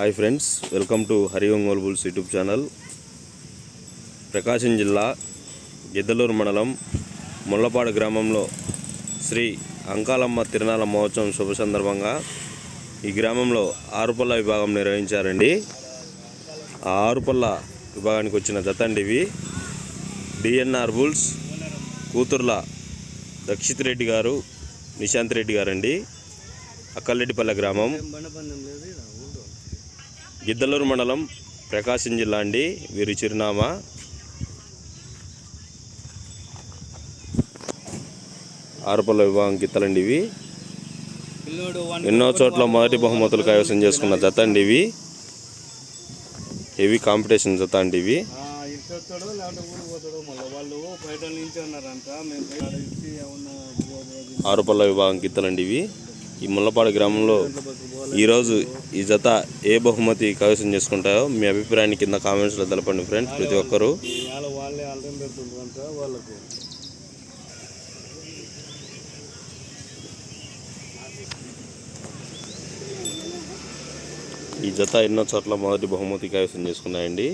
Hi friends welcome to హరివం మోల్బుల్స్ YouTube channel. Prakasam జిల్లా గిద్దలూరు మండలం ముళ్ళపాడు గ్రామంలో శ్రీ అంకాలమ్మ తిరునాళ మహోత్సవం శుభ సందర్భంగా ఈ గ్రామంలో ఆరుపల్ల విభాగం నిర్వహించారండి. ఆ ఆరుపల్ల విభాగానికి వచ్చిన జతండి ఇవి. డిఎన్ఆర్ బుల్స్ కూతుర్ల రక్షిత్ రెడ్డి గారు నిశాంత్ రెడ్డి గారండి. అక్కలరెడ్డిపల్లె గ్రామం. గిద్దలూరు మండలం ప్రకాశం జిల్లా అండి. వీరి చిరునామా. ఆరుపల్ల విభాగం గిత్తలండి ఇవి. ఎన్నో చోట్ల మొదటి బహుమతులు కైవసం చేసుకున్న జత అండి ఇవి. హెవీ కాంపిటీషన్ జత అండి ఇవి. ఆరుపల్ల విభాగం గిత్తలండి ఇవి. ఈ ముల్లపాడు గ్రామంలో ఈరోజు ఈ జత ఏ బహుమతి కైవసం చేసుకుంటాయో మీ అభిప్రాయాన్ని కింద కామెంట్స్లో తెలపండి ఫ్రెండ్స్ ప్రతి ఒక్కరూ. ఈ జత ఎన్నో చోట్ల మొదటి బహుమతి కైవసం చేసుకున్నాయండి.